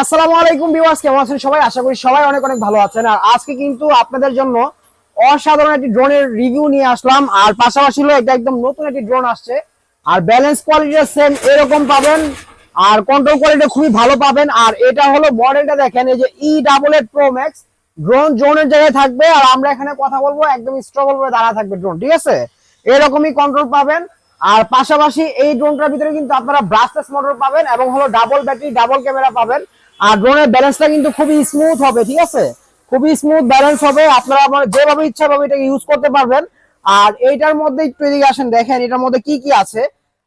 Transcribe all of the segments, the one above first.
আসসালামু আলাইকুম ভিউয়ার্স, কেমন আছেন সবাই? আশা করি সবাই অনেক অনেক ভালো আছেন। আর আজকে কিন্তু আপনাদের জন্য অসাধারণ একটি ড্রোনের রিভিউ নিয়ে আসলাম। আর পাশাপাশি হলো এটা একদম নতুন একটি ড্রোন আসছে। আর ব্যালেন্স কোয়ালিটি সেম এরকম পাবেন। আর কন্ট্রোল কোয়ালিটি খুবই ভালো পাবেন। আর এটা হলো মডেলটা দেখেন, এই যে E double eight pro max drone জোনের জায়গায় থাকবে। আর আমরা এখানে কথা বলব, একদম স্ট্রগল করে দাঁড়া থাকবে ড্রোন ঠিক আছে? এরকমই কন্ট্রোল পাবেন। আর পাশাপাশি এই ড্রোনটার ভিতরে কিন্তু আপনারা ব্রাসলেস মোটর পাবেন এবং হলো ডাবল ব্যাটারি ডাবল ক্যামেরা পাবেন। আর ড্রোনের ব্যালেন্সটা কিন্তু খুবই স্মুথ হবে, ঠিক আছে? খুবই স্মুথ ব্যালেন্স হবে, আপনারা যেভাবে ইচ্ছা ভাবে এটাকে ইউজ করতে পারবেন। আর এইটার মধ্যে একটু এদিকে আসেন, দেখেন, এটার মধ্যে কি কি আছে?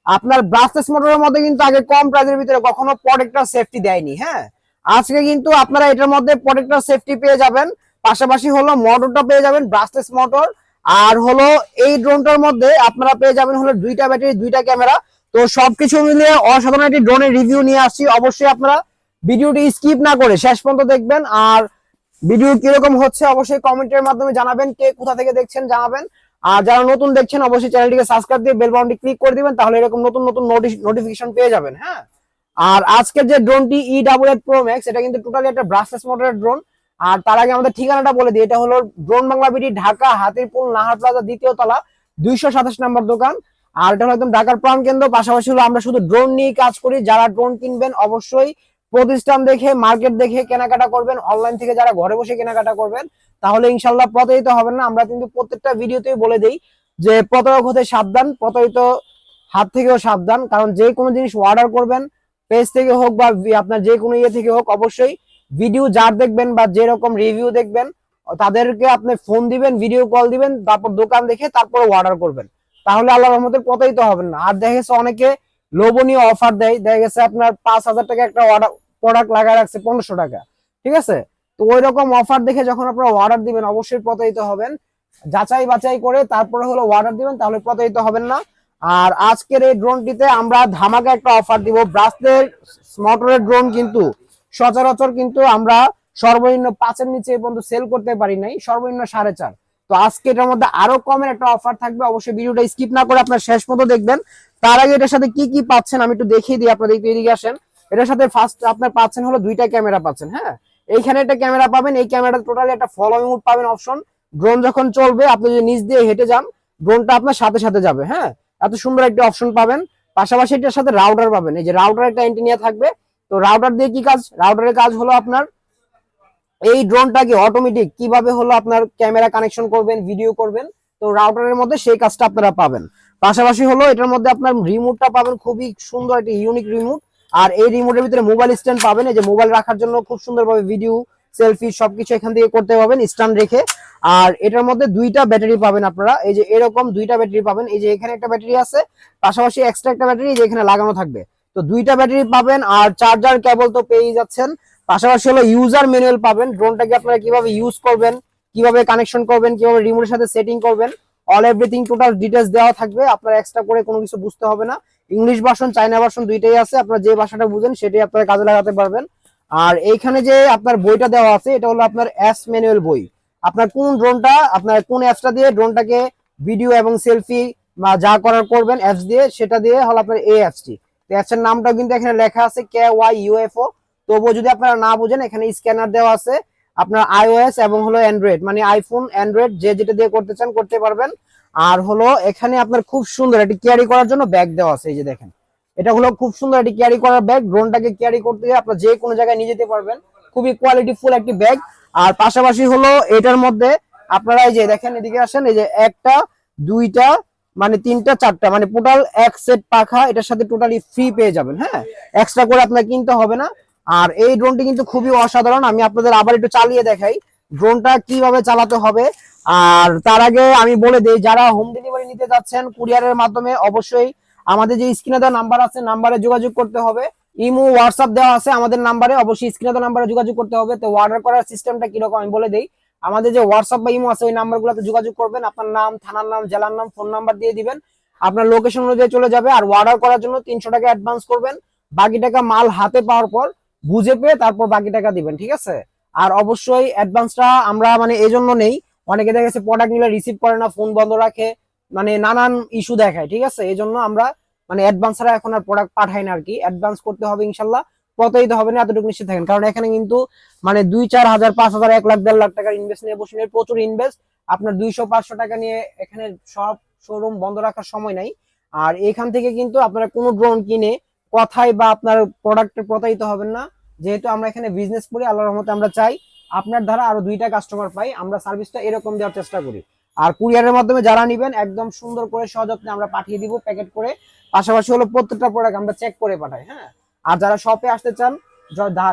আপনার ব্রাসলেস মোটরের মধ্যে কিন্তু আগে কম প্রাইজের ভিতরে কখনো প্রোটেক্টর সেফটি দেয়নি হ্যাঁ? আজকে কিন্তু আপনারা এটার মধ্যে প্রোটেক্টর সেফটি পেয়ে যাবেন। পাশাপাশি হলো মোটরটা পেয়ে যাবেন ব্রাসলেস মোটর আর হলো এই ড্রোনটার মধ্যে আপনারা পেয়ে যাবেন হলো দুইটা ব্যাটারি দুইটা ক্যামেরা তো সবকিছু মিলিয়ে অসাধারণ একটি ড্রোনের রিভিউ নিয়ে আসছি। অবশ্যই আপনারা ভিডিওটি স্কিপ না করে শেষ পর্যন্ত দেখবেন। আর ভিডিও কীরকম হচ্ছে অবশ্যই কমেন্টের মাধ্যমে জানাবেন, কে কোথা থেকে দেখছেন জানাবেন। আর যারা নতুন দেখছেন, অবশ্যই চ্যানেলটিকে সাবস্ক্রাইব দিয়ে বেল বাটনটি ক্লিক করে দিবেন, তাহলে এরকম নতুন নতুন নোটিফিকেশন পেয়ে যাবেন হ্যাঁ? আর আজকের যে ড্রোনটি E double eight pro max এটা কিন্তু টোটালি একটা ব্রাসলেস মোটরের ড্রোন আর তার আগে আমাদের ঠিকানাটা বলে দিই, এটা হলো drone Bangla BD, Dhaka, Hatirpool, Nahar plaza, দ্বিতীয় তলা, দুইশো সাতাশ নম্বর দোকান। আর এটা হলো একদম ঢাকার প্রাণ কেন্দ্র, পাশাপাশি হলো আমরা শুধু ড্রোন নিয়ে কাজ করি। যারা ড্রোন কিনবেন, অবশ্যই প্রতিষ্ঠান দেখে, মার্কেট দেখে কেনাকাটা করবেন অনলাইন থেকে যারা ঘরে বসে কেনাকাটা করবেন, তাহলে ইনশাল্লাহ প্রতারিত হবেন না। আমরা কিন্তু প্রত্যেকটা ভিডিওতেই বলে দিই যে প্রতারক হতে সাবধান, প্রতারিত হাত থেকেও সাবধান, কারণ যে কোনো জিনিস অর্ডার করবেন পেজ থেকে হোক বা আপনার যে কোনো ইয়ে থেকে হোক, অবশ্যই ভিডিও যার দেখবেন বা যেরকম রিভিউ দেখবেন, তাদেরকে আপনি ফোন দিবেন ভিডিও কল দিবেন, তারপর দোকান দেখে তারপরে অর্ডার করবেন। তাহলে আল্লাহ রহমতে প্রতারিত হবেন না। আর দেখা গেছে অনেকে লোভনীয় অফার দেয় দেখা গেছে আপনার পাঁচ হাজার টাকা একটা অর্ডার প্রোডাক্ট লাগায় রাখছে পনেরোশো টাকা, ঠিক আছে? তো ওই রকম অফার দেখে যখন আপনারা অর্ডার দিবেন, অবশ্যই প্রতারিত হবেন। যাচাই বাছাই করে তারপরে হলো অর্ডার দিবেন, তাহলে প্রতারিত হবেন না। আর আজকের এই ড্রোনটিতে আমরা ধামাকা একটা অফার দিব। ব্রাসলের মোটরের ড্রোন কিন্তু, সচরাচর কিন্তু আমরা সর্বনিম্ন পাঁচের নিচে পর্যন্ত সেল করতে পারি নাই, সর্বনিম্ন সাড়ে চার। তো আজকে এটার মধ্যে আরও কমের একটা অফার থাকবে। অবশ্যই ভিডিওটা স্কিপ না করে আপনার শেষ মতো দেখবেন। তার আগে এটার সাথে কি কি পাচ্ছেন আমি একটু দেখিয়ে দিই আপনাদের একটু এদিকে আসেন। এটার সাথে ফার্স্ট আপনার পাচ্ছেন হলো দুইটা ক্যামেরা পাচ্ছেন হ্যাঁ? এইখানে একটা ক্যামেরা পাবেন, এই ক্যামেরাটা টোটালি একটা ফলোইং মুড পাবেন অপশন ড্রোন যখন চলবে, আপনি যদি নিচ দিয়ে হেঁটে যান ড্রোনটা আপনার সাথে সাথে যাবে হ্যাঁ? এত সুন্দর একটা অপশন পাবেন। পাশাপাশি এটার সাথে রাউটার পাবেন। এই যে রাউটার একটা এন্টিনিয়া থাকবে। তো রাউটার দিয়ে কি কাজ? রাউটারের কাজ হলো আপনার এই ড্রোনটাকে অটোমেটিক কীভাবে হলো আপনার ক্যামেরা কানেকশন করবেন ভিডিও করবেন? তো রাউটারের মধ্যে সেই কাজটা আপনারা পাবেন। পাশাপাশি হলো এটার মধ্যে আপনার রিমোটটা পাবেন, খুবই সুন্দর একটা ইউনিক রিমোট আর এই রিমোটের ভিতরে মোবাইল স্ট্যান্ড পাবেন, এই যে মোবাইল রাখার জন্য খুব সুন্দরভাবে ভিডিও সেলফি সবকিছু এখান থেকে করতে পারবেন স্ট্যান্ড রেখে। আর এটার মধ্যে দুইটা ব্যাটারি পাবেন আপনারা। এই যে এরকম দুইটা ব্যাটারি পাবেন। এই যে এখানে একটা ব্যাটারি আছে, পাশাপাশি এক্সট্রা একটা ব্যাটারি যে এখানে লাগানো থাকবে। তো দুইটা ব্যাটারি পাবেন, আর চার্জার কেবল তো পেয়েই যাচ্ছেন। পাশাপাশি হলো ইউজার ম্যানুয়াল পাবেন। ড্রোনটাকে আপনারা কীভাবে ইউজ করবেন, কীভাবে কানেকশন করবেন, কীভাবে রিমোটের সাথে সেটিং করবেন অল এভরিথিং টোটাল ডিটেলস দেওয়া থাকবে। আপনারা এক্সট্রা করে কোনো কিছু বুঝতে হবে না। ইংলিশ ভার্সন চাইনা ভার্সন দুইটাই আছে। আপনারা যে ভাষাটা বুঝেন সেটাই আপনারা কাজে লাগাতে পারবেন। আর এইখানে যে আপনার বইটা দেওয়া আছে, এটা হলো আপনার অ্যাস ম্যানুয়াল বই। আপনার কোন ড্রোনটা আপনার কোন অ্যাপসটা দিয়ে ড্রোনটাকে ভিডিও এবং সেলফি বা যা করার করবেন অ্যাপস দিয়ে, সেটা দিয়ে হলো আপনার এই অ্যাপসটি অ্যাপসের নামটাও কিন্তু এখানে লেখা আছে কে ওয়াই ইউএফও তবুও যদি আপনারা না বুঝেন, এখানে স্ক্যানার দেওয়া আছে। আপনার আইওএস এবং হলো অ্যান্ড্রয়েড মানে আইফোন অ্যান্ড্রয়েড যে যেটা দিয়ে করতে চান, করতে পারবেন। আর হলো এখানে আপনার খুব সুন্দর এটি ক্যারি করার জন্য ব্যাগ দেওয়া আছে, এই যে দেখেন। এটা হলো খুব সুন্দর একটি ক্যারি করার ব্যাগ ড্রোনটাকে ক্যারি করতে গিয়ে আপনার যে কোনো জায়গায় নিয়ে যেতে পারবেন। খুবই কোয়ালিটি ফুল একটি ব্যাগ আর পাশাপাশি হলো এটার মধ্যে আপনারা এই যে দেখেন, এদিকে আসেন, এই যে একটা, দুইটা মানে তিনটা, চারটা মানে টোটাল এক সেট পাখা এটার সাথে টোটালি ফ্রি পেয়ে যাবেন হ্যাঁ? এক্সট্রা করে আপনার কিনতে হবে না। আর এই ড্রোনটি কিন্তু খুবই অসাধারণ। আমি আপনাদের আবার একটু চালিয়ে দেখাই। ড্রোনটা কীভাবে চালাতে হবে? আর তার আগে আমি বলে দিই, যারা হোম ডেলিভারি নিতে যাচ্ছেন কুরিয়ারের মাধ্যমে, অবশ্যই আমাদের যে স্ক্রিনে দেওয়া নাম্বার আছে নাম্বারে যোগাযোগ করতে হবে। ইমো হোয়াটসঅ্যাপ দেওয়া আছে আমাদের নাম্বারে অবশ্যই স্ক্রিনে দেওয়া নাম্বারে যোগাযোগ করতে হবে। তো অর্ডার করার সিস্টেমটা কীরকম আমি বলে দিই। আমাদের যে হোয়াটসঅ্যাপ বা ইমো আছে, ওই নাম্বারগুলোতে যোগাযোগ করবেন। আপনার নাম, থানার নাম, জেলার নাম ফোন নাম্বার দিয়ে দিবেন। আপনার লোকেশন অনুযায়ী চলে যাবে। আর অর্ডার করার জন্য তিনশো টাকা অ্যাডভান্স করবেন। বাকি টাকা মাল হাতে পাওয়ার পর বুঝে পেয়ে তারপর বাকি টাকা দিবেন, ঠিক আছে? আর অবশ্যই অ্যাডভান্সটা আমরা মানে এই জন্য নেই। অনেকে দেখা গেছে প্রোডাক্ট নিলে রিসিভ করে না ফোন বন্ধ রাখে মানে নানান ইস্যু দেখায়, ঠিক আছে? এই জন্য আমরা মানে অ্যাডভান্স ছাড়া এখন আর প্রোডাক্ট পাঠাই না আর কি। অ্যাডভান্স করতে হবে ইনশাল্লাহ প্রতারিত হবে না, এতটুকু নিশ্চিত থাকেন। কারণ এখানে কিন্তু মানে দুই চার হাজার, পাঁচ হাজার, এক লাখ, দেড় লাখ টাকার ইনভেস্ট নিয়ে বসে প্রচুর ইনভেস্ট আপনার দুইশো, পাঁচশো টাকা নিয়ে এখানে সব শোরুম বন্ধ রাখার সময় নাই। আর এখান থেকে কিন্তু আপনারা কোনো ড্রোন কিনে কথায় বা আপনার প্রোডাক্টে প্রতারিত হবেন না। যেহেতু আমরা এখানে বিজনেস করি, আল্লাহর রহমতে আমরা চাই, আপনার দ্বারা আরও দুইটা কাস্টমার পাই, আমরা সার্ভিসটা এরকম দেওয়ার চেষ্টা করি। আর কুরিয়ারের মাধ্যমে যারা নিবেন, একদম সুন্দর করে সযত্নে আমরা পাঠিয়ে দিব প্যাকেট করে। পাশাপাশি হলো প্রত্যেকটা প্রোডাক্ট আমরা চেক করে পাঠাই হ্যাঁ? আর যারা শপে আসতে চান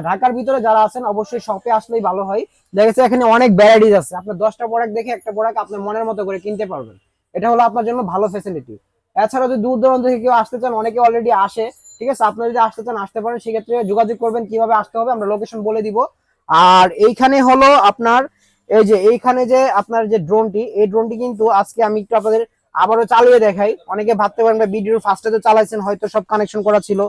ঢাকার ভিতরে যারা আছেন, অবশ্যই শপে আসলেই ভালো হয়। দেখা যাচ্ছে এখানে অনেক ভ্যারাইটিস আছে। আপনার দশটা প্রোডাক্ট দেখে একটা প্রোডাক্ট আপনার মনের মতো করে কিনতে পারবেন। এটা হলো আপনার জন্য ভালো ফেসিলিটি এছাড়া যদি দূর দূরান্ত থেকে কেউ আসতে চান, অনেকে অলরেডি আসে। ঠিক আছে? আপনারা যদি আসতে চান, আসতে পারেন। সেক্ষেত্রে যোগাযোগ করবেন, কীভাবে আসতে হবে, আমরা লোকেশন বলে দিব। আর এইখানে হলো আপনার, এই যে এইখানে যে আপনার যে ড্রোনটি এই ড্রোনটি কিন্তু আজকে আমি একটু আপনাদের আবারও চালিয়ে দেখাই। অনেকে ভাবতে পারেন ভিডিওর ফার্স্টে তো চালাইছেন, হয়তো সব কানেকশন করা ছিল।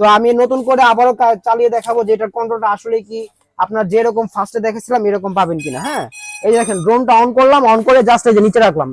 তো আমি নতুন করে আবারও চালিয়ে দেখাবো যে এটার কন্ট্রোলটা আসলে কি। আপনার যেরকম ফার্স্টে দেখেছিলাম, এরকম পাবেন কিনা হ্যাঁ? এই দেখেন ড্রোনটা অন করলাম অন করে জাস্ট এই যে নিচে রাখলাম।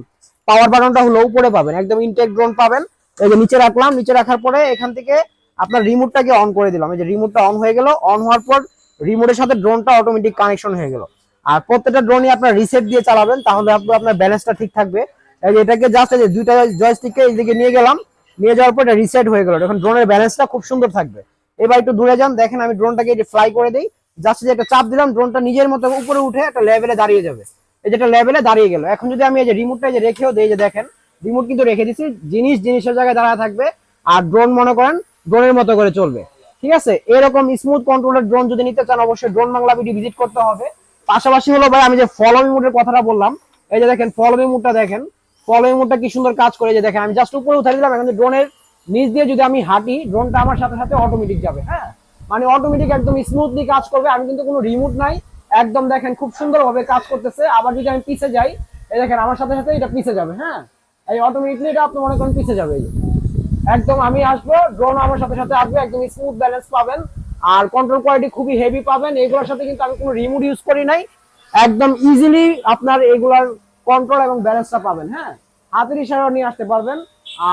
পাওয়ার বাটনটা হলো উপরে পাবেন, একদম ইনটেক ড্রোন পাবেন। এই যে নিচে রাখলাম, নিচে রাখার পরে এখান থেকে আপনার রিমোটটাকে অন করে দিলাম। এই যে রিমোটটা অন হয়ে গেল অন হওয়ার পর রিমোটের সাথে ড্রোনটা অটোমেটিক কানেকশন হয়ে গেল। আর প্রত্যেকটা ড্রোনই আপনার রিসেট দিয়ে চালাবেন, তাহলে আপনার ব্যালেন্সটা ঠিক থাকবে। যে এটাকে জাস্ট এই যে দুইটা জয়স্টিককে এইদিকে নিয়ে গেলাম, নিয়ে যাওয়ার পর এটা রিসেট হয়ে গেল। এখন ড্রোনের ব্যালেন্সটা খুব সুন্দর থাকবে। এবার একটু দূরে যান, দেখেন আমি ড্রোনটাকে ফ্লাই করে দিই। জাস্ট যে একটা চাপ দিলাম ড্রোনটা নিজের মতো উপরে উঠে একটা লেভেলে দাঁড়িয়ে যাবে। এই যেটা লেভেলে দাঁড়িয়ে গেল। এখন যদি আমি এই যে রিমোটটা যে রেখেও দিই যে দেখেন রিমোট কিন্তু রেখে দিচ্ছি জিনিস জিনিসের জায়গায় দাঁড়ায় থাকবে। আর ড্রোন মনে করেন ড্রোনের মতো করে চলবে। ঠিক আছে? এরকম স্মুথ কন্ট্রোলের ড্রোন যদি নিতে চান, অবশ্যই ড্রোন বাংলা ভিডিও ভিজিট করতে হবে। পাশাপাশি হলো ভাই, আমি যে ফলোমি মোডের কথাটা বললাম, এই যে দেখেন ফলোমি মোডটা দেখেন। ফলোমি মোডটা কি সুন্দর কাজ করে যে দেখেন, আমি জাস্ট উপরে উঠে দিলাম, এখন ড্রোনের নিচ দিয়ে যদি আমি হাঁটি ড্রোনটা আমার সাথে সাথে অটোমেটিক যাবে হ্যাঁ? মানে অটোমেটিক একদম স্মুথলি কাজ করবে, আমি কিন্তু কোনো রিমোট নাই। একদম দেখেন, খুব সুন্দরভাবে কাজ করতেছে। আবার যদি আমি পিছে যাই, এই দেখেন, আমার সাথে সাথে এটা পিছে যাবে হ্যাঁ? এই অটোমেটিকলি এটা আপনি মনে করেন পিছে যাবে, এই। একদম আমি আসব ড্রোন আমার সাথে সাথে আসবে, একদম স্মুথ ব্যালেন্স পাবেন। আর কন্ট্রোল কোয়ালিটি খুবই হেভি পাবেন, এগুলোর সাথে কিন্তু আমি কোনো রিমোট ইউজ করি নাই। একদম ইজিলি আপনার এগুলার কন্ট্রোল এবং ব্যালেন্সটা পাবেন হ্যাঁ? হাতের ইশারা নিয়ে আসতে পারবেন।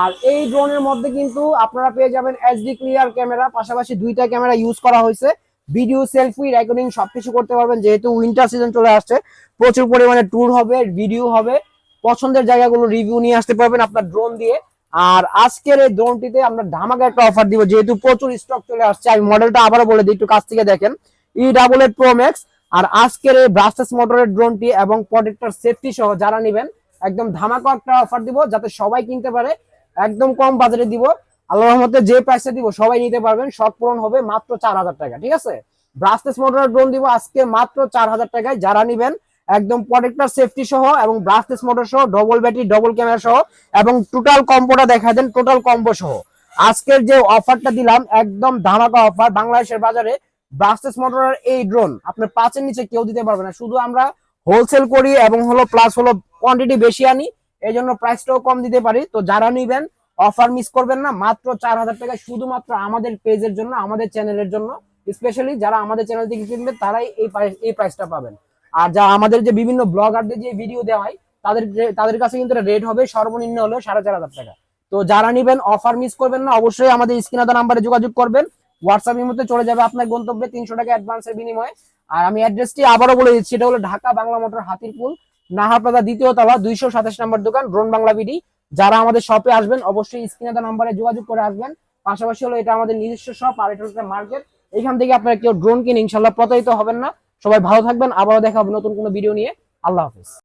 আর এই ড্রোনের মধ্যে কিন্তু আপনারা পেয়ে যাবেন এইচডি ক্লিয়ার ক্যামেরা পাশাপাশি দুইটা ক্যামেরা ইউজ করা হয়েছে। ভিডিও সেলফি রেকর্ডিং সবকিছু করতে পারবেন, যেহেতু উইন্টার সিজন চলে আসছে। প্রচুর পরিমাণে ট্যুর হবে ভিডিও হবে। পছন্দের জায়গাগুলো রিভিউ নিয়ে আসতে পারবেন আপনার ড্রোন দিয়ে। আর আজকের এই ড্রোনটিতে আমরা ধামাকা একটা অফার দিব, যেহেতু প্রচুর স্টক চলে আসছে। আমি মডেলটা আবারও বলে দিই, একটু কাছ থেকে দেখেন। E double eight pro max আর আজকের এই ব্রাস্টাস মোটরের ড্রোনটি এবং প্রোটেক্টর সেফটি সহ যারা নেবেন, একদম ধামাকা একটা অফার দিব, যাতে সবাই কিনতে পারে। একদম কম বাজারে দিব। আল্লাহ রহমতে যে প্রাইসে দিব, সবাই নিতে পারবেন। শর্ট পূরণ হবে মাত্র চার হাজার টাকা, ঠিক আছে? ব্রাস্টেস মোটরের ড্রোন দিব আজকে মাত্র চার হাজার টাকায়। যারা নিবেন একদম প্রোটেক্টর সেফটি সহ এবং ব্রাস্টেস মোটর সহ ডবল ব্যাটারি ডবল ক্যামেরা সহ এবং টোটাল কম্বোটা দেখা দেন টোটাল কম্বো সহ। আজকের যে অফারটা দিলাম, একদম ধামাকা অফার বাংলাদেশের বাজারে ব্রাস্টেস মোটরের এই ড্রোন আপনার পাঁচের নিচে কেউ দিতে পারবে না। শুধু আমরা হোলসেল করি এবং হলো প্লাস হলো কোয়ান্টিটি বেশি আনি এই জন্য প্রাইসটাও কম দিতে পারি। তো যারা নিবেন অফার মিস করবেন না, মাত্র চার হাজার টাকা শুধুমাত্র আমাদের পেজের জন্য, আমাদের চ্যানেলের জন্য স্পেশালি যারা আমাদের চ্যানেল থেকে কিনবে তারাই এই এই প্রাইসটা পাবেন। আর যা আমাদের যে বিভিন্ন ব্লগারদের যে ভিডিও দেওয়া হয়, তাদের তাদের কাছে কিন্তু রেট হবে সর্বনিম্ন হলো সাড়ে চার হাজার টাকা। তো যারা নিবেন অফার মিস করবেন না, অবশ্যই আমাদের স্ক্রিনাদা নাম্বারে যোগাযোগ করবেন। হোয়াটসঅ্যাপ মধ্যে চলে যাবে আপনার গন্তব্যে তিনশো টাকা অ্যাডভান্সের বিনিময়ে। আর আমি অ্যাড্রেসটি আবারও বলে দিচ্ছি এটা হলো ঢাকা বাংলা মোটর হাতিরপুল নাহাপ্রাদা দ্বিতীয় তলা, দুইশো সাতাশ নম্বর দোকান ড্রোন বাংলা বিডি। যারা আমাদের শপে আসবেন, অবশ্যই স্ক্রিনে নাম্বারে যোগাযোগ করে আসবেন। পাশাপাশি হলো এটা আমাদের নিজস্ব শপ আর এটা হচ্ছে মার্কেট এখান থেকে আপনারা কেউ ড্রোন কিনে ইনশাল্লাহ প্রতারিত হবেন না। সবাই ভালো থাকবেন আবারও দেখা হবে নতুন কোনো ভিডিও নিয়ে। আল্লাহ হাফিজ।